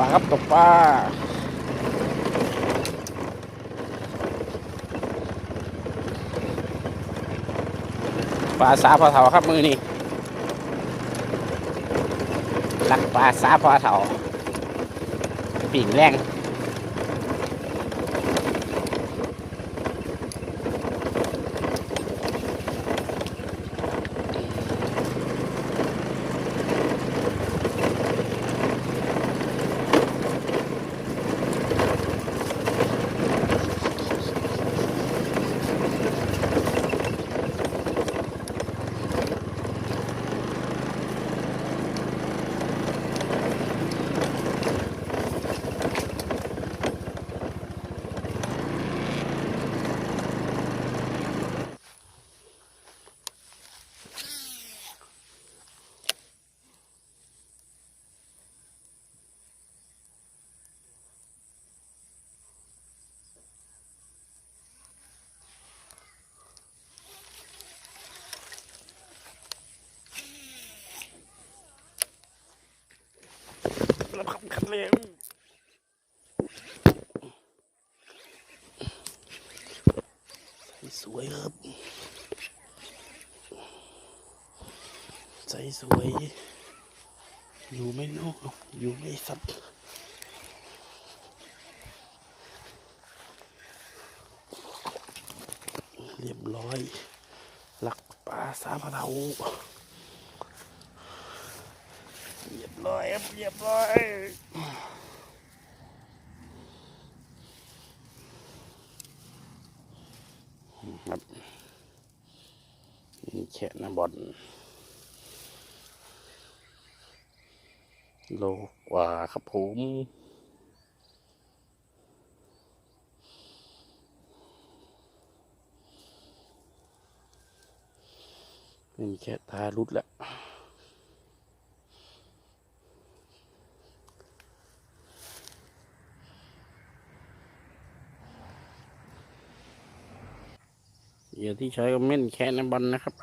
ลาครับตกปลาปลาสาพอเถาครับมือนี่ลักปลาสาพอเถาปิ่งแรง แล้วขับเร็วสวยครับใจสวย อยู่ไม่นอกอยู่ไม่สับเรียบร้อย หลักปลาสามเทาเร้อยเรียบร้อยครับนี่แค่นะบอลโลกว่าครับผมนี่แค่ตารุดแล้ว เหยื่อที่ใช้ก็เม่นแค่นบอลนะครับ